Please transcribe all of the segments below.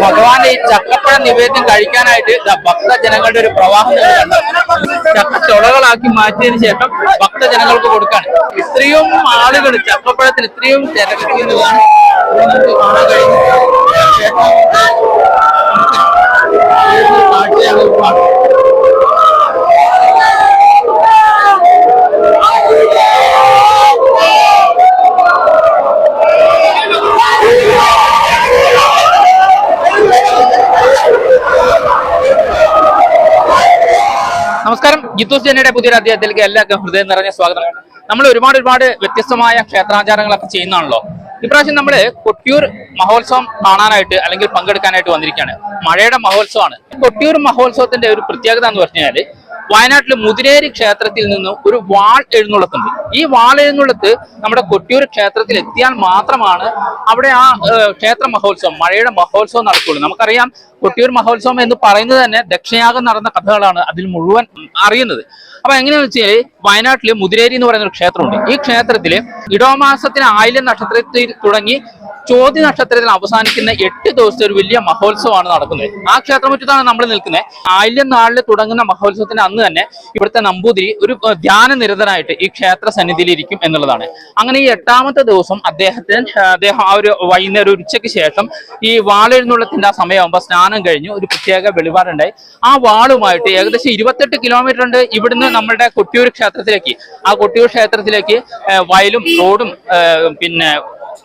ഭഗവാന്റെ ഈ ചക്കപ്പഴ നിവേദ്യം കഴിക്കാനായിട്ട് ഭക്തജനങ്ങളുടെ ഒരു പ്രവാഹം? ചക്ക ചുളകളാക്കി മാറ്റിയതിനു ശേഷം ഭക്തജനങ്ങൾക്ക് കൊടുക്കാണ് ഇത്രയും ആളുകൾ ചക്കപ്പഴത്തിന് ഇത്രയും തിരക്കുന്നതാണ് കാണാൻ കഴിയുന്നത് കാഴ്ചയാണ് നമസ്കാരം. ജിത്തൂസ് ജനയുടെ പുതിയൊരു അധ്യായത്തിലേക്ക് എല്ലാവർക്കും ഹൃദയം നിറഞ്ഞ സ്വാഗതം. നമ്മൾ ഒരുപാട് ഒരുപാട് വ്യത്യസ്തമായ ക്ഷേത്രാചാരങ്ങളൊക്കെ ചെയ്യുന്നതാണല്ലോ. ഇപ്രാവശ്യം നമ്മൾ കൊട്ടിയൂർ മഹോത്സവം കാണാനായിട്ട് അല്ലെങ്കിൽ പങ്കെടുക്കാനായിട്ട് വന്നിരിക്കുകയാണ്. മഴയുടെ മഹോത്സവമാണ്. കൊട്ടിയൂർ മഹോത്സവത്തിന്റെ ഒരു പ്രത്യേകത എന്ന് പറഞ്ഞു വയനാട്ടിലെ മുതിരേരി ക്ഷേത്രത്തിൽ നിന്ന് ഒരു വാൾ എഴുന്നള്ളത്തുണ്ട്. ഈ വാൾ എഴുന്നള്ളത്ത് നമ്മുടെ കൊട്ടിയൂർ ക്ഷേത്രത്തിൽ എത്തിയാൽ മാത്രമാണ് അവിടെ ആ ക്ഷേത്ര മഹോത്സവം മഴയുടെ മഹോത്സവം നടക്കുള്ളൂ നമുക്കറിയാം കൊട്ടിയൂർ മഹോത്സവം എന്ന് പറയുന്നത് തന്നെ ദക്ഷയാഗം നടന്ന കഥകളാണ് അതിൽ മുഴുവൻ അറിയുന്നത്. അപ്പൊ എങ്ങനെയാന്ന് വെച്ചാൽ വയനാട്ടിൽ മുതിരേരി എന്ന് പറയുന്ന ഒരു ക്ഷേത്രമുണ്ട്. ഈ ക്ഷേത്രത്തിൽ ഇടോമാസത്തിന് ആയില്യം നക്ഷത്രത്തിൽ തുടങ്ങി ചോദ്യ നക്ഷത്രത്തിൽ അവസാനിക്കുന്ന എട്ട് ദിവസത്തെ ഒരു വലിയ മഹോത്സവമാണ് നടക്കുന്നത്. ആ ക്ഷേത്രമുറ്റത്താണ് നമ്മൾ നിൽക്കുന്നത്. ആയില്യം നാളിൽ തുടങ്ങുന്ന മഹോത്സവത്തിന് അന്ന് തന്നെ ഇവിടുത്തെ നമ്പൂതിരി ഒരു ധ്യാന നിരതനായിട്ട് ഈ ക്ഷേത്ര സന്നിധിയിലിരിക്കും എന്നുള്ളതാണ്. അങ്ങനെ ഈ എട്ടാമത്തെ ദിവസം അദ്ദേഹത്തിന് അദ്ദേഹം ആ ഒരു വൈകുന്നേരം ഉച്ചയ്ക്ക് ശേഷം ഈ വാളെഴുന്നള്ളത്തിന്റെ ആ സമയമാകുമ്പോൾ സ്നാനം കഴിഞ്ഞു. ഒരു പ്രത്യേക വെളിപാടുണ്ടായി. ആ വാളുമായിട്ട് ഏകദേശം ഇരുപത്തെട്ട് കിലോമീറ്റർ ഉണ്ട് ഇവിടുന്ന് നമ്മുടെ കൊട്ടിയൂർ ക്ഷേത്രത്തിലേക്ക്. ആ കൊട്ടിയൂർ ക്ഷേത്രത്തിലേക്ക് വയലും റോഡും പിന്നെ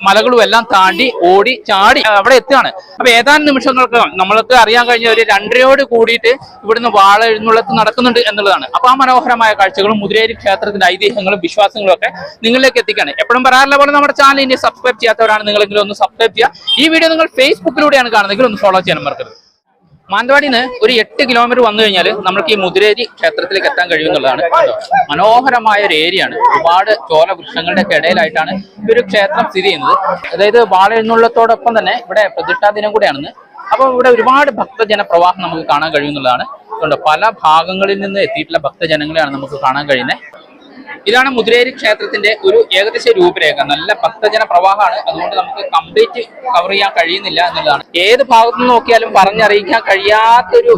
മലകളും എല്ലാം താണ്ടി ഓടി ചാടി അവിടെ എത്തുകയാണ്. അപ്പൊ ഏതാനും നിമിഷങ്ങൾക്ക് നമ്മൾക്ക് അറിയാൻ കഴിഞ്ഞ ഒരു രണ്ടരയോട് കൂടിയിട്ട് ഇവിടുന്ന് വാള എഴുന്നള്ളത്ത് നടക്കുന്നുണ്ട് എന്നുള്ളതാണ്. അപ്പൊ ആ മനോഹരമായ കാഴ്ചകളും മുതിരേരി ക്ഷേത്രത്തിന്റെ ഐതിഹ്യങ്ങളും വിശ്വാസങ്ങളും ഒക്കെ നിങ്ങളിലേക്ക് എത്തിക്കാണ് എപ്പോഴും പറയാറില്ല പോലെ നമ്മുടെ ചാനൽ ഇനി സബ്സ്ക്രൈബ് ചെയ്യാത്തവരാണ് നിങ്ങളെങ്കിലും ഒന്ന് സബ്സ്ക്രൈബ് ചെയ്യുക. ഈ വീഡിയോ നിങ്ങൾ ഫേസ്ബുക്കിലൂടെയാണ് കാണുന്നതെങ്കിൽ ഒന്ന് ഫോളോ ചെയ്യാൻ മറക്കരുത്. മാനന്തവാടിന്ന് ഒരു എട്ട് കിലോമീറ്റർ വന്നു കഴിഞ്ഞാൽ നമുക്ക് ഈ മുതിരേരി ക്ഷേത്രത്തിലേക്ക് എത്താൻ കഴിയുമെന്നുള്ളതാണ്? മനോഹരമായ ഒരു ഏരിയ ആണ്. ഒരുപാട് ചോല വൃക്ഷങ്ങളുടെ ഇടയിലായിട്ടാണ് ഈ ഒരു ക്ഷേത്രം സ്ഥിതി ചെയ്യുന്നത്. അതായത് വാളെഴുന്നള്ളത്തോടൊപ്പം തന്നെ ഇവിടെ പ്രതിഷ്ഠാ ദിനം കൂടെയാണെന്ന്. അപ്പോൾ ഇവിടെ ഒരുപാട് ഭക്തജന പ്രവാഹം നമുക്ക് കാണാൻ കഴിയുന്നുള്ളതാണ് അതുകൊണ്ട് പല ഭാഗങ്ങളിൽ നിന്ന് എത്തിയിട്ടുള്ള ഭക്തജനങ്ങളെയാണ് നമുക്ക് കാണാൻ കഴിയുന്നത്. ഇതാണ് മുതിരേരി ക്ഷേത്രത്തിന്റെ ഒരു ഏകദേശ രൂപരേഖ. നല്ല ഭക്തജന പ്രവാഹമാണ്. അതുകൊണ്ട് നമുക്ക് കംപ്ലീറ്റ് കവർ ചെയ്യാൻ കഴിയുന്നില്ല എന്നുള്ളതാണ്. ഏത് ഭാഗത്തു നിന്ന് നോക്കിയാലും പറഞ്ഞറിയിക്കാൻ കഴിയാത്തൊരു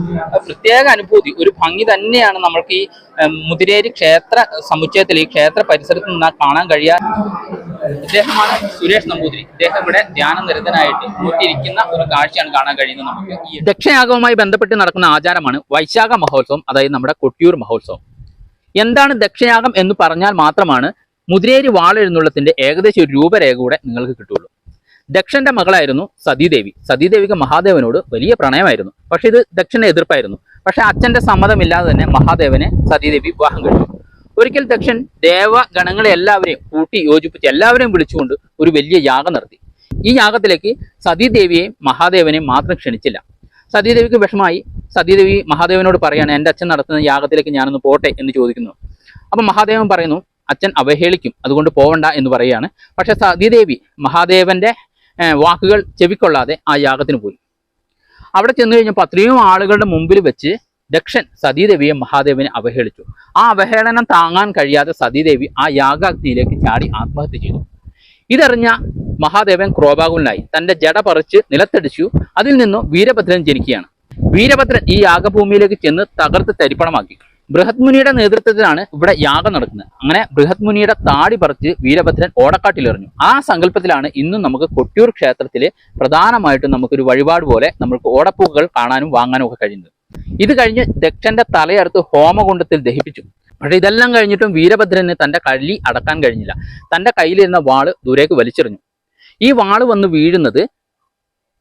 പ്രത്യേക അനുഭൂതി ഒരു ഭംഗി തന്നെയാണ് നമ്മൾക്ക് ഈ മുതിരേരി ക്ഷേത്ര സമുച്ചയത്തിൽ ഈ ക്ഷേത്ര പരിസരത്ത് നിന്ന് കാണാൻ കഴിയാ ഇദ്ദേഹമാണ് സുരേഷ് നമ്പൂതിരി. ഇദ്ദേഹം ഇവിടെ ധ്യാന നിരതനായിട്ട് കൂട്ടിയിരിക്കുന്ന ഒരു കാഴ്ചയാണ് കാണാൻ കഴിയുന്നത് നമുക്ക്. ഈ ദക്ഷയാഗവുമായി ബന്ധപ്പെട്ട് നടക്കുന്ന ആചാരമാണ് വൈശാഖ മഹോത്സവം അതായത് നമ്മുടെ കൊട്ടിയൂർ മഹോത്സവം. എന്താണ് ദക്ഷയാഗം എന്ന് പറഞ്ഞാൽ മാത്രമാണ് മുതിരേരി വാളെഴുന്നള്ളത്തിന്റെ ഏകദേശം ഒരു രൂപരേഖ കൂടെ നിങ്ങൾക്ക് കിട്ടുള്ളൂ ദക്ഷന്റെ മകളായിരുന്നു സതീദേവി. സതീദേവിക്ക് മഹാദേവനോട് വലിയ പ്രണയമായിരുന്നു. പക്ഷെ ഇത് ദക്ഷന്റെ എതിർപ്പായിരുന്നു. പക്ഷെ അച്ഛന്റെ സമ്മതമില്ലാതെ തന്നെ മഹാദേവനെ സതീദേവി വിവാഹം കഴിച്ചു. ഒരിക്കൽ ദക്ഷൻ ദേവഗണങ്ങളെ എല്ലാവരെയും കൂട്ടി യോജിപ്പിച്ച് എല്ലാവരെയും വിളിച്ചുകൊണ്ട് ഒരു വലിയ യാഗം നടത്തി. ഈ യാഗത്തിലേക്ക് സതീദേവിയെയും മഹാദേവനെയും മാത്രം ക്ഷണിച്ചില്ല. സതീദേവിക്ക് വിഷമായി സതീദേവി മഹാദേവനോട് പറയാണ് എന്റെ അച്ഛൻ നടത്തുന്ന യാഗത്തിലേക്ക് ഞാനൊന്ന് പോട്ടെ? എന്ന് ചോദിക്കുന്നു. അപ്പം മഹാദേവൻ പറയുന്നു അച്ഛൻ അവഹേളിക്കും അതുകൊണ്ട് പോവണ്ട എന്ന് പറയുകയാണ് പക്ഷെ സതീദേവി മഹാദേവന്റെ വാക്കുകൾ ചെവിക്കൊള്ളാതെ ആ യാഗത്തിന് പോയി. അവിടെ ചെന്ന് കഴിഞ്ഞപ്പോൾ അത്രയും ആളുകളുടെ മുമ്പിൽ വെച്ച് ദക്ഷൻ സതീദേവിയെ മഹാദേവനെ അവഹേളിച്ചു. ആ അവഹേളനം താങ്ങാൻ കഴിയാതെ സതീദേവി ആ യാഗാഗ്നിയിലേക്ക് ചാടി ആത്മഹത്യ ചെയ്തു. ഇതറിഞ്ഞ മഹാദേവൻ ക്രോപാകുലനായി. തന്റെ ജട പറിച്ച് നിലത്തടിച്ചു. അതിൽ നിന്നും വീരഭദ്രൻ ജനിക്കുകയാണ്. വീരഭദ്രൻ ഈ യാഗഭൂമിയിലേക്ക് ചെന്ന് തകർത്ത് തരിപ്പണമാക്കി. ബൃഹത് മുനിയുടെ നേതൃത്വത്തിലാണ് ഇവിടെ യാഗം നടക്കുന്നത്. അങ്ങനെ ബൃഹത് മുനിയുടെ താടി പറിച്ച് വീരഭദ്രൻ ഓടക്കാട്ടിലെറിഞ്ഞു. ആ സങ്കല്പത്തിലാണ് ഇന്നും നമുക്ക് കൊട്ടിയൂർ ക്ഷേത്രത്തിൽ പ്രധാനമായിട്ടും നമുക്കൊരു വഴിപാട് പോലെ നമുക്ക് ഓടപ്പൂക്കൾ കാണാനും വാങ്ങാനും ഒക്കെ കഴിയുന്നത്. ഇത് കഴിഞ്ഞ് ദക്ഷന്റെ തലയറുത്ത് ഹോമകുണ്ടത്തിൽ ദഹിപ്പിച്ചു. പക്ഷെ ഇതെല്ലാം കഴിഞ്ഞിട്ടും വീരഭദ്രന് തന്റെ കള്ളി അടക്കാൻ കഴിഞ്ഞില്ല. തന്റെ കയ്യിലിരുന്ന വാൾ ദൂരേക്ക് വലിച്ചെറിഞ്ഞു. ഈ വാൾ വന്ന് വീഴുന്നത്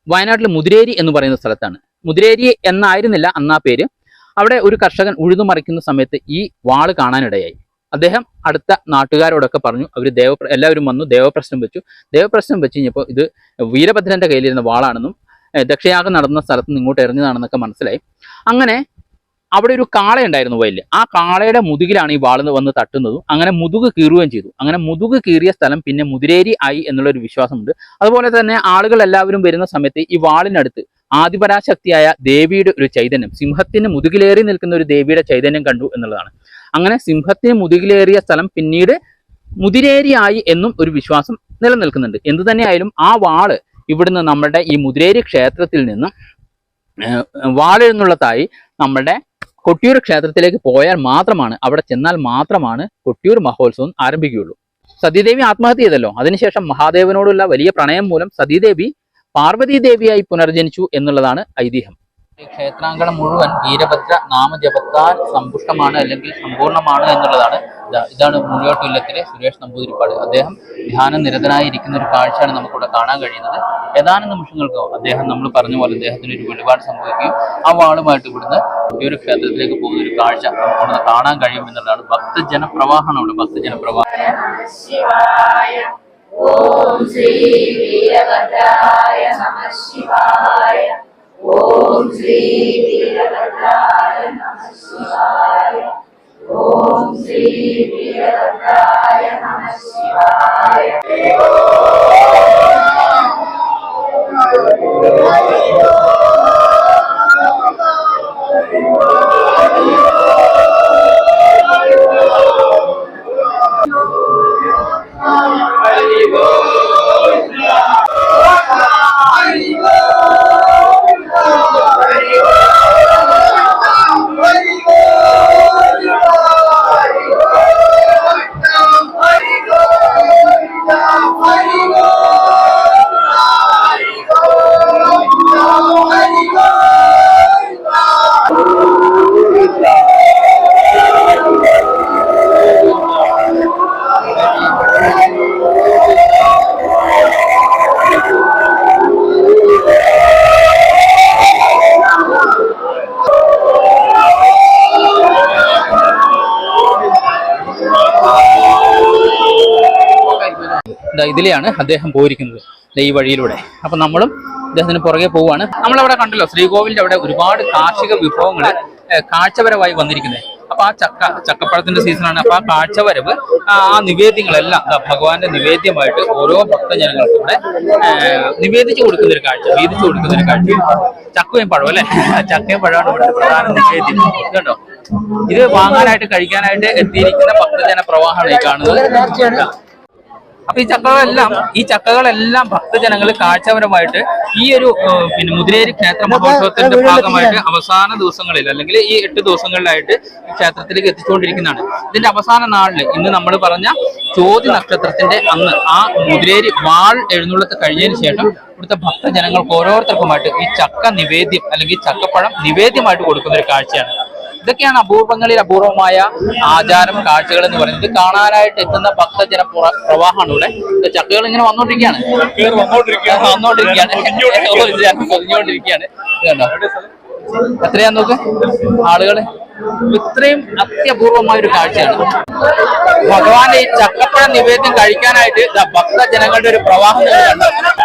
വയനാട്ടിലെ മുതിരേരി എന്ന് പറയുന്ന സ്ഥലത്താണ്. മുതിരേരി എന്നായിരുന്നില്ല അന്നാ പേര്. അവിടെ ഒരു കർഷകൻ ഉഴുതു മറിക്കുന്ന സമയത്ത് ഈ വാൾ കാണാനിടയായി. അദ്ദേഹം അടുത്ത നാട്ടുകാരോടൊക്കെ പറഞ്ഞു അവർ ദേവ എല്ലാവരും വന്നു ദേവപ്രശ്നം വെച്ചു. ദേവപ്രശ്നം വെച്ച് കഴിഞ്ഞപ്പോൾ ഇത് വീരഭദ്രന്റെ കയ്യിലിരുന്ന വാളാണെന്നും ദക്ഷയാഗം നടന്ന സ്ഥലത്ത് നിന്ന് ഇങ്ങോട്ട് എറിഞ്ഞതാണെന്നൊക്കെ മനസ്സിലായി. അങ്ങനെ അവിടെ ഒരു കാളയുണ്ടായിരുന്നു വയലിൽ ആ കാളയുടെ മുതുകിലാണ് ഈ വാൾ വന്ന് തട്ടുന്നതും അങ്ങനെ മുതുക് കീറുകയും ചെയ്തു. അങ്ങനെ മുതുക് കീറിയ സ്ഥലം പിന്നെ മുതിരേരി ആയി എന്നുള്ളൊരു വിശ്വാസമുണ്ട്. അതുപോലെ തന്നെ ആളുകൾ എല്ലാവരും വരുന്ന സമയത്ത് ഈ വാളിനടുത്ത് ആദിപരാശക്തിയായ ദേവിയുടെ ഒരു ചൈതന്യം സിംഹത്തിന് മുതുകിലേറി നിൽക്കുന്ന ഒരു ദേവിയുടെ ചൈതന്യം കണ്ടു എന്നുള്ളതാണ്. അങ്ങനെ സിംഹത്തിന് മുതുകിലേറിയ സ്ഥലം പിന്നീട് മുതിരേരിയായി എന്നും ഒരു വിശ്വാസം നിലനിൽക്കുന്നുണ്ട്. എന്തു തന്നെയായാലും ആ വാൾ ഇവിടുന്ന് നമ്മുടെ ഈ മുതിരേരി ക്ഷേത്രത്തിൽ നിന്നും വാളെഴുന്നുള്ളതായി നമ്മുടെ കൊട്ടിയൂർ ക്ഷേത്രത്തിലേക്ക് പോയാൽ മാത്രമാണ് അവിടെ ചെന്നാൽ മാത്രമാണ് കൊട്ടിയൂർ മഹോത്സവം ആരംഭിക്കുകയുള്ളൂ. സതീദേവി ആത്മഹത്യ ചെയ്തല്ലോ. അതിനുശേഷം മഹാദേവനോടുള്ള വലിയ പ്രണയം മൂലം സതീദേവി പാർവതി ദേവിയായി പുനർജനിച്ചു എന്നുള്ളതാണ് ഐതിഹ്യം. ക്ഷേത്രാങ്കണം മുഴുവൻ വീരഭദ്ര നാമജപത്താൽ സമ്പുഷ്ടമാണ് അല്ലെങ്കിൽ സമ്പൂർണമാണ് എന്നുള്ളതാണ്. ഇതാണ് ഇല്ലത്തിലെ സുരേഷ് നമ്പൂതിരിപ്പാട്. അദ്ദേഹം ധ്യാന നിരതനായിരിക്കുന്ന ഒരു കാഴ്ചയാണ് നമുക്കിവിടെ കാണാൻ കഴിയുന്നത്. ഏതാനും നിമിഷങ്ങൾക്കോ അദ്ദേഹം നമ്മൾ പറഞ്ഞ പോലെ അദ്ദേഹത്തിന് ഒരു വെളിപാട് സംഭവിക്കുകയും ആ വാളുമായിട്ട് ഇവിടുന്ന് ഈ ഒരു ക്ഷേത്രത്തിലേക്ക് പോകുന്ന ഒരു കാഴ്ച നമുക്കിവിടെ കാണാൻ കഴിയും എന്നുള്ളതാണ്. ഭക്തജനപ്രവാഹമാണ് ഭക്തജനപ്രവാഹം. ഇവിടെ ഭക്തജന ఓం శ్రీ వీరభద్రాయ నమ శివాయ ఓం శ్రీ వీరభద్రాయ నమ శివాయ ఓం శ్రీ వీరభద్రాయ నమ శివాయ Thank you. ഇതിലെയാണ് അദ്ദേഹം പോയിരിക്കുന്നത്. ഈ വഴിയിലൂടെ. അപ്പം നമ്മളും അദ്ദേഹത്തിന് പുറകെ പോവുകയാണ് നമ്മളവിടെ കണ്ടല്ലോ ശ്രീകോവിലിന്റെ അവിടെ ഒരുപാട് കാർഷിക വിഭവങ്ങൾ കാഴ്ചപരമായി വന്നിരിക്കുന്നത്. അപ്പൊ ആ ചക്ക ചക്കപ്പഴത്തിന്റെ സീസണാണ്. അപ്പൊ ആ കാഴ്ചവരവ് ആ നിവേദ്യങ്ങളെല്ലാം ഭഗവാന്റെ നിവേദ്യമായിട്ട് ഓരോ ഭക്തജനങ്ങൾക്കും കൂടെ നിവേദിച്ചു കൊടുക്കുന്ന ഒരു കാഴ്ച വീതിച്ചു കൊടുക്കുന്ന ഒരു കാഴ്ച. ചക്കയും പഴം അല്ലേ? ചക്കയും പഴമാണ് ഇവിടുത്തെ പ്രധാന നിവേദ്യം. കേട്ടോ ഇത് വാങ്ങാനായിട്ട് കഴിക്കാനായിട്ട് എത്തിയിരിക്കുന്ന ഭക്തജന പ്രവാഹമാണ് ഈ കാണുന്നത്. അപ്പൊ ഈ ചക്കകളെല്ലാം ഈ ചക്കകളെല്ലാം ഭക്തജനങ്ങൾ കാഴ്ചപരമായിട്ട് ഈ ഒരു പിന്നെ മുതിരേരി ക്ഷേത്ര മഹോത്സവത്തിന്റെ ഭാഗമായിട്ട് അവസാന ദിവസങ്ങളിൽ അല്ലെങ്കിൽ ഈ എട്ട് ദിവസങ്ങളിലായിട്ട് ഈ ക്ഷേത്രത്തിലേക്ക് എത്തിച്ചുകൊണ്ടിരിക്കുന്നതാണ്. ഇതിന്റെ അവസാന നാളിൽ ഇന്ന് നമ്മൾ പറഞ്ഞ ചോതി നക്ഷത്രത്തിന്റെ അന്ന് ആ മുതിരേരി വാൾ എഴുന്നള്ളത്ത് കഴിഞ്ഞതിന് ശേഷം ഇവിടുത്തെ ഭക്തജനങ്ങൾക്ക് ഓരോരുത്തർക്കുമായിട്ട് ഈ ചക്ക നിവേദ്യം അല്ലെങ്കിൽ ചക്കപ്പഴം നിവേദ്യമായിട്ട് കൊടുക്കുന്ന ഒരു കാഴ്ചയാണ്. ഇതൊക്കെയാണ് അപൂർവങ്ങളിൽ അപൂർവമായ ആചാരം കാഴ്ചകൾ എന്ന് പറയുന്നത്. ഇത് കാണാനായിട്ട് എത്തുന്ന ഭക്തജന പ്ര- പ്രവാഹമാണ് ഇവിടെ. ചക്കകൾ ഇങ്ങനെ വന്നോണ്ടിരിക്കുകയാണ് വന്നോണ്ടിരിക്കുകയാണ് എത്രയാന്ന് കണ്ടോ? എത്രയാ നോക്ക്? ആളുകൾ? ഇത്രയും അത്യപൂർവമായ ഒരു കാഴ്ചയാണ്. ഭഗവാന്റെ ഈ ചക്കപ്പഴം നിവേദ്യം കഴിക്കാനായിട്ട് ഭക്തജനങ്ങളുടെ ഒരു പ്രവാഹം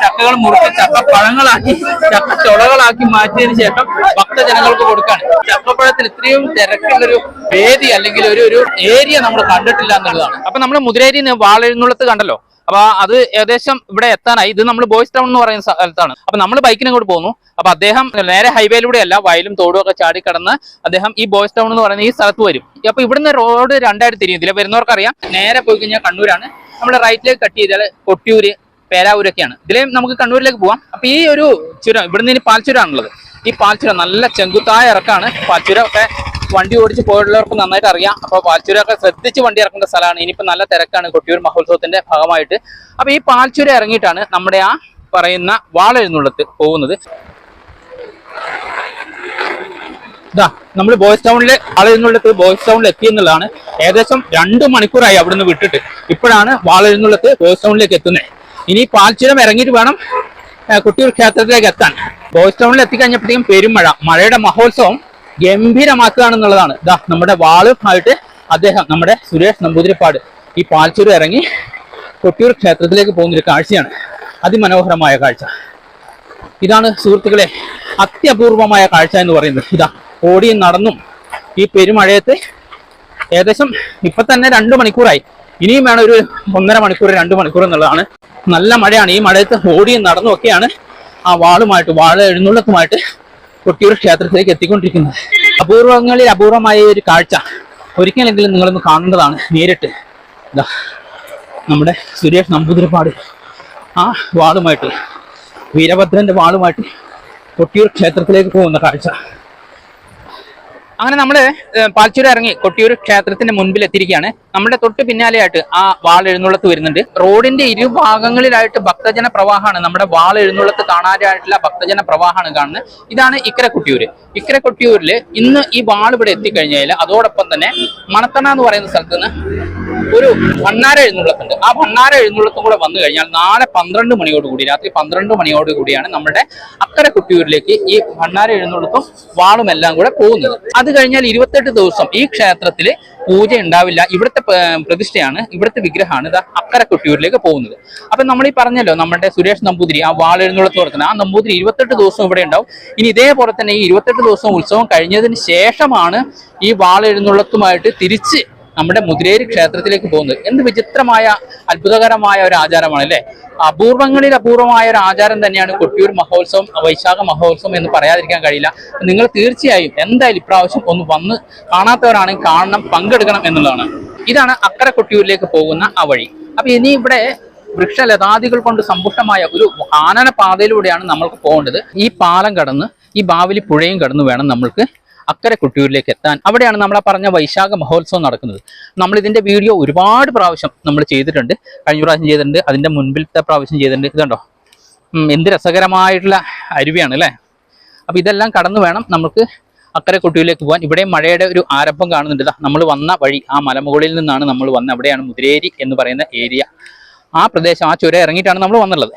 ചക്കകൾ മുറിച്ച് ചക്കപ്പഴങ്ങളാക്കി ചക്ക ചുളകളാക്കി മാറ്റിയതിനു ശേഷം ഭക്തജനങ്ങൾക്ക് കൊടുക്കാണ്. ചക്കപ്പഴത്തിന് ഇത്രയും തിരക്കുള്ളൊരു വേദി അല്ലെങ്കിൽ ഒരു ഒരു ഏരിയ നമ്മൾ കണ്ടിട്ടില്ല എന്നുള്ളതാണ്. അപ്പൊ നമ്മൾ മുതിരേരി വാളെഴുന്നള്ളത്ത് കണ്ടല്ലോ? അപ്പൊ അത് ഏകദേശം ഇവിടെ എത്താനായി. ഇത് നമ്മൾ ബോയ്സ് ടൗൺ എന്ന് പറയുന്ന സ്ഥലത്താണ്. അപ്പൊ നമ്മൾ ബൈക്കിന് അങ്ങോട്ട് പോകുന്നു അപ്പൊ അദ്ദേഹം നേരെ ഹൈവേയിലൂടെ അല്ല വയലും തോടും ഒക്കെ ചാടി കടന്ന് അദ്ദേഹം ഈ ബോയ്സ് ടൗൺ എന്ന് പറയുന്ന ഈ സ്ഥലത്ത് വരും. അപ്പൊ ഇവിടുന്ന് റോഡ് രണ്ടായിട്ട് തിരിയും ഇതിലെ വരുന്നവർക്കറിയാം. നേരെ പോയി കഴിഞ്ഞാൽ കണ്ണൂരാണ്. നമ്മൾ റൈറ്റിലേക്ക് കട്ട് ചെയ്താൽ കൊട്ടിയൂര് പേരാവൂരൊക്കെയാണ്. ഇതിലേയും നമുക്ക് കണ്ണൂരിലേക്ക് പോവാം. അപ്പൊ ഈ ഒരു ചുരം ഇവിടുന്ന് ഇനി പാൽച്ചുരാണുള്ളത്. ഈ പാൽച്ചുര നല്ല ചെങ്കുത്തായ ഇറക്കാണ്. പാൽച്ചുര ഒക്കെ വണ്ടി ഓടിച്ച് പോയിട്ടുള്ളവർക്ക് നന്നായിട്ട് അറിയാം. അപ്പോൾ പാൽച്ചുര ഒക്കെ ശ്രദ്ധിച്ച് വണ്ടി ഇറക്കേണ്ട സ്ഥലമാണ്. ഇനിയിപ്പോ നല്ല തിരക്കാണ് കൊട്ടിയൂർ മഹോത്സവത്തിന്റെ ഭാഗമായിട്ട്. അപ്പോൾ ഈ പാൽച്ചുര ഇറങ്ങിയിട്ടാണ് നമ്മുടെ ആ പറയുന്ന വാളെഴുന്നുള്ളത്ത് പോകുന്നത്. ഇതാ നമ്മൾ ബോയ്സ് ടൗണിൽ വാളെഴുന്നുള്ളത്ത് ബോയ്സ് ടൗണിൽ എത്തി എന്നുള്ളതാണ്. ഏകദേശം രണ്ട് മണിക്കൂറായി അവിടുന്ന് വിട്ടിട്ട്. ഇപ്പോഴാണ് വാളെഴുന്നുള്ളത്ത് ബോയ്സ് ടൗണിലേക്ക് എത്തുന്നത്. ഇനി പാൽച്ചുരം ഇറങ്ങിയിട്ട് വേണം കൊട്ടിയൂർ ക്ഷേത്രത്തിലേക്ക് എത്താൻ. ബോയ്സ് ടൗണിൽ എത്തിക്കഴിഞ്ഞപ്പോഴത്തേക്കും പെരുമഴ മഴയുടെ മഹോത്സവം ഗംഭീരമാക്കുകയാണെന്നുള്ളതാണ് ഇതാ നമ്മുടെ വാളുമായിട്ട് അദ്ദേഹം നമ്മുടെ സുരേഷ് നമ്പൂതിരിപ്പാട് ഈ പാൽച്ചൂർ ഇറങ്ങി കൊട്ടിയൂർ ക്ഷേത്രത്തിലേക്ക് പോകുന്നൊരു കാഴ്ചയാണ്. അതിമനോഹരമായ കാഴ്ച. ഇതാണ് സുഹൃത്തുക്കളെ അത്യപൂർവമായ കാഴ്ച എന്ന് പറയുന്നത്. ഇതാ ഓടിയും നടന്നും ഈ പെരുമഴയത്ത് ഏകദേശം ഇപ്പൊ തന്നെ രണ്ടു മണിക്കൂറായി. ഇനിയും വേണം ഒരു ഒന്നര മണിക്കൂർ രണ്ട് മണിക്കൂർ എന്നുള്ളതാണ്. നല്ല മഴയാണ്. ഈ മഴയത്ത് ഓടിയും നടന്നും ഒക്കെയാണ് ആ വാളുമായിട്ട് വാഴ എഴുന്നള്ളത്തുമായിട്ട് കൊട്ടിയൂർ ക്ഷേത്രത്തിലേക്ക് എത്തിക്കൊണ്ടിരിക്കുന്നത്. അപൂർവങ്ങളിൽ അപൂർവമായ ഒരു കാഴ്ച ഒരിക്കലെങ്കിലും നിങ്ങളൊന്ന് കാണേണ്ടതാണ് നേരിട്ട്. നമ്മുടെ സുരേഷ് നമ്പൂതിരിപ്പാട്. ആ വാളുമായിട്ട് വീരഭദ്രന്റെ വാളുമായിട്ട് കൊട്ടിയൂർ ക്ഷേത്രത്തിലേക്ക് പോകുന്ന കാഴ്ച. അങ്ങനെ നമ്മൾ ഏഹ്, ഇറങ്ങി കൊട്ടിയൂർ ക്ഷേത്രത്തിന്റെ മുൻപിൽ എത്തിയിരിക്കുകയാണ് നമ്മുടെ തൊട്ട് പിന്നാലെയായിട്ട് ആ വാൾ എഴുന്നള്ളത്ത് വരുന്നുണ്ട്. റോഡിന്റെ ഇരുഭാഗങ്ങളിലായിട്ട് ഭക്തജന പ്രവാഹമാണ്. നമ്മുടെ വാൾ എഴുന്നള്ളത്ത് കാണാനായിട്ടുള്ള ഭക്തജന പ്രവാഹമാണ് കാണുന്നത്. ഇതാണ് ഇക്കര കൊട്ടിയൂര് ഇക്കര കൊട്ടിയൂരിൽ ഇന്ന് ഈ വാൾ ഇവിടെ എത്തിക്കഴിഞ്ഞാൽ അതോടൊപ്പം തന്നെ മണത്തണ എന്ന് പറയുന്ന സ്ഥലത്ത് നിന്ന് ഒരു ഭണ്ണാര എഴുന്നള്ളത്തുണ്ട്. ആ ഭണ്ണാര എഴുന്നള്ളത്തും കൂടെ വന്നു കഴിഞ്ഞാൽ നാളെ പന്ത്രണ്ട് മണിയോടുകൂടി രാത്രി പന്ത്രണ്ട് മണിയോട് കൂടിയാണ് നമ്മുടെ അക്കര കുട്ടിയൂരിലേക്ക് ഈ ഭണ്ണാര എഴുന്നള്ളത്തും വാളും എല്ലാം കൂടെ പോകുന്നത്. അത് കഴിഞ്ഞാൽ ഇരുപത്തെട്ട് ദിവസം ഈ ക്ഷേത്രത്തിൽ പൂജ ഉണ്ടാവില്ല. ഇവിടുത്തെ പ്രതിഷ്ഠയാണ് ഇവിടുത്തെ വിഗ്രഹമാണ് ഇത് അക്കര കൊട്ടിയൂരിലേക്ക് പോകുന്നത്. അപ്പൊ നമ്മൾ ഈ പറഞ്ഞല്ലോ നമ്മുടെ സുരേഷ് നമ്പൂതിരി ആ വാൾ എഴുന്നള്ളത്ത് കൊടുക്കുന്നത് ആ നമ്പൂതിരി ഇരുപത്തെട്ട് ദിവസം ഇവിടെ ഉണ്ടാവും. ഇനി ഇതേപോലെ തന്നെ ഈ ഇരുപത്തെട്ട് ദിവസം ഉത്സവം കഴിഞ്ഞതിന് ശേഷമാണ് ഈ വാൾ എഴുന്നള്ളത്തുമായിട്ട് തിരിച്ച് നമ്മുടെ മുതിരേരി ക്ഷേത്രത്തിലേക്ക് പോകുന്നത്. എന്ത് വിചിത്രമായ അത്ഭുതകരമായ ഒരു ആചാരമാണ് അല്ലെ? അപൂർവങ്ങളിൽ അപൂർവമായ ഒരു ആചാരം തന്നെയാണ് കൊട്ടിയൂർ മഹോത്സവം വൈശാഖ മഹോത്സവം എന്ന് പറയാതിരിക്കാൻ കഴിയില്ല. നിങ്ങൾ തീർച്ചയായും എന്തായാലും ഇപ്രാവശ്യം ഒന്ന് വന്ന് കാണാത്തവരാണെങ്കിൽ കാണണം പങ്കെടുക്കണം എന്നുള്ളതാണ്. ഇതാണ് അക്കര കൊട്ടിയൂരിലേക്ക് പോകുന്ന ആ വഴി. അപ്പൊ ഇനി ഇവിടെ വൃക്ഷലതാദികൾ കൊണ്ട് സമ്പുഷ്ടമായ ഒരു ആനന പാതയിലൂടെയാണ് നമ്മൾക്ക് പോകേണ്ടത്. ഈ പാലം കടന്ന് ഈ ബാവലി പുഴയും കടന്ന് വേണം നമ്മൾക്ക് അക്കരെ കുട്ടിയൂരിലേക്ക് എത്താൻ അവിടെയാണ് നമ്മൾ ആ പറഞ്ഞ വൈശാഖ മഹോത്സവം നടക്കുന്നത്. നമ്മൾ ഇതിന്റെ വീഡിയോ ഒരുപാട് പ്രാവശ്യം നമ്മൾ ചെയ്തിട്ടുണ്ട്. കഴിഞ്ഞ പ്രാവശ്യം ചെയ്തിട്ടുണ്ട്. അതിന്റെ മുൻപിലത്തെ പ്രാവശ്യം ചെയ്തിട്ടുണ്ട്. ഇതുണ്ടോ എന്ത് രസകരമായിട്ടുള്ള അരുവിയാണ് അല്ലേ? അപ്പം ഇതെല്ലാം കടന്നു വേണം നമുക്ക് അക്കരെ കുട്ടിയിലേക്ക് പോകാൻ. ഇവിടെ മഴയുടെ ഒരു ആരംഭം കാണുന്നുണ്ട് നമ്മൾ വന്ന വഴി ആ മലമുകളിൽ നിന്നാണ് നമ്മൾ വന്ന അവിടെയാണ് മുതിരേരി എന്ന് പറയുന്ന ഏരിയ. ആ പ്രദേശം ആ ചുരം ഇറങ്ങിയിട്ടാണ് നമ്മൾ വന്നുള്ളത്.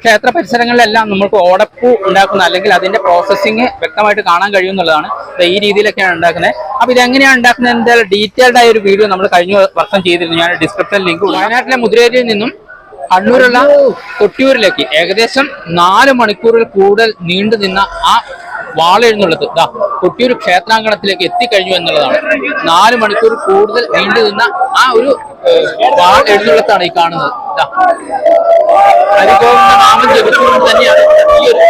ക്ഷേത്ര പരിസരങ്ങളിലെല്ലാം നമുക്ക് ഓടപ്പൂ ഉണ്ടാക്കുന്ന അല്ലെങ്കിൽ അതിന്റെ പ്രോസസ്സിങ് വ്യക്തമായിട്ട് കാണാൻ കഴിയുമെന്നുള്ളതാണ് ദേ ഈ രീതിയിലൊക്കെയാണ് ഉണ്ടാക്കുന്നത്. അപ്പൊ ഇതെങ്ങനെയാണ് ഉണ്ടാക്കുന്നത് എന്തായാലും ഡീറ്റെയിൽഡ് ആയ ഒരു വീഡിയോ നമ്മൾ കഴിഞ്ഞ വർഷം ചെയ്തിരുന്നു. ഞാൻ ഡിസ്ക്രിപ്ഷൻ ലിങ്ക് വയനാട്ടിലെ മുതിരേരിയിൽ നിന്നും കണ്ണൂരുള്ള കൊട്ടിയൂരിലേക്ക് ഏകദേശം നാല് മണിക്കൂറിൽ കൂടുതൽ നീണ്ടു നിന്ന ആ വാളെഴുന്നള്ളത് ഇതാ കൊട്ടിയൂർ ക്ഷേത്രാങ്കണത്തിലേക്ക് എത്തിക്കഴിഞ്ഞു എന്നുള്ളതാണ്. നാല് മണിക്കൂർ കൂടുതൽ നീണ്ടു നിന്ന ആ ഒരു വാൾ എഴുന്നള്ളത്താണ് ഈ കാണുന്നത്. ഇതാ ഹരിഗോവിന്ദ നാമം ജപിച്ചുകൊണ്ട് തന്നെയാണ് ഈ ഒരു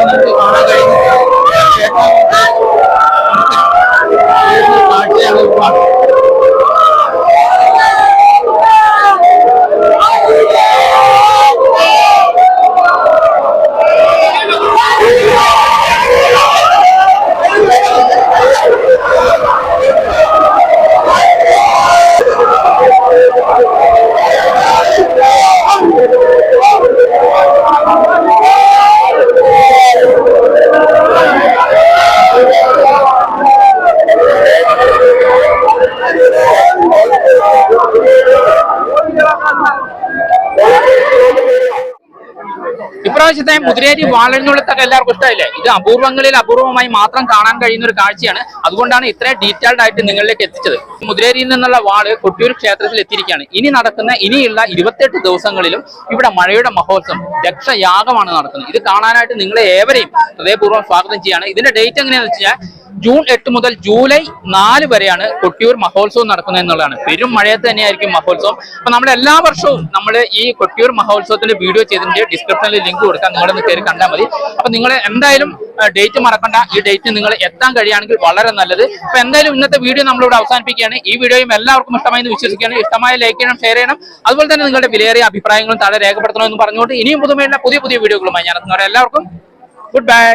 നമുക്ക് കാണാൻ കഴിയുന്നത്. കാഴ്ചയാണ് ഈ ഇപ്രാവശ്യത്തെ മുതിരേരി വാളഞ്ഞുള്ളത്തൊക്കെ എല്ലാവർക്കും ഇഷ്ടമില്ലേ ഇത് അപൂർവങ്ങളിൽ അപൂർവമായി മാത്രം കാണാൻ കഴിയുന്ന ഒരു കാഴ്ചയാണ്. അതുകൊണ്ടാണ് ഇത്രയും ഡീറ്റെയിൽഡ് ആയിട്ട് നിങ്ങളിലേക്ക് എത്തിച്ചത്. മുതിരേരിയിൽ നിന്നുള്ള വാൾ കൊട്ടിയൂർ ക്ഷേത്രത്തിൽ എത്തിയിരിക്കുകയാണ്. ഇനി നടക്കുന്ന ഇനിയുള്ള ഇരുപത്തെട്ട് ദിവസങ്ങളിലും ഇവിടെ മഴയുടെ മഹോത്സവം രക്ഷയാഗമാണ് നടക്കുന്നത്. ഇത് കാണാനായിട്ട് നിങ്ങളെ ഏവരെയും ഹൃദയപൂർവം സ്വാഗതം ചെയ്യാണ്. ഇതിന്റെ ഡേറ്റ് എങ്ങനെയാണെന്ന് വെച്ചാൽ ജൂൺ എട്ട് മുതൽ ജൂലൈ നാല് വരെയാണ് കൊട്ടിയൂർ മഹോത്സവം നടക്കുന്നത് എന്നുള്ളതാണ്. പെരും മഴയത്ത് തന്നെയായിരിക്കും മഹോത്സവം. അപ്പൊ നമ്മൾ എല്ലാ വർഷവും നമ്മൾ ഈ കൊട്ടിയൂർ മഹോത്സവത്തിന്റെ വീഡിയോ ചെയ്തിട്ടുണ്ട് ഡിസ്ക്രിപ്ഷനിൽ ലിങ്ക് കൊടുക്കാം. നിങ്ങളൊന്ന് കയറി കണ്ടാൽ മതി. അപ്പൊ നിങ്ങൾ എന്തായാലും ഡേറ്റ് മറക്കണ്ട. ഈ ഡേറ്റ് നിങ്ങൾ എത്താൻ കഴിയുകയാണെങ്കിൽ വളരെ നല്ലത്. അപ്പൊ എന്തായാലും ഇന്നത്തെ വീഡിയോ നമ്മളിവിടെ അവസാനിപ്പിക്കുകയാണ്. ഈ വീഡിയോയും എല്ലാവർക്കും ഇഷ്ടമായി എന്ന് വിശ്വസിക്കുകയാണ്. ഇഷ്ടമായ ലൈക്ക് ചെയ്യണം ഷെയർ ചെയ്യണം. അതുപോലെ തന്നെ നിങ്ങളുടെ വിലയേറിയ അഭിപ്രായങ്ങളും താഴെ രേഖപ്പെടുത്തണമെന്ന് പറഞ്ഞുകൊണ്ട് ഇനിയും പുതുമയുള്ള പുതിയ പുതിയ വീഡിയോകളുമായി ഞാൻ എല്ലാവർക്കും ഗുഡ് ബൈ.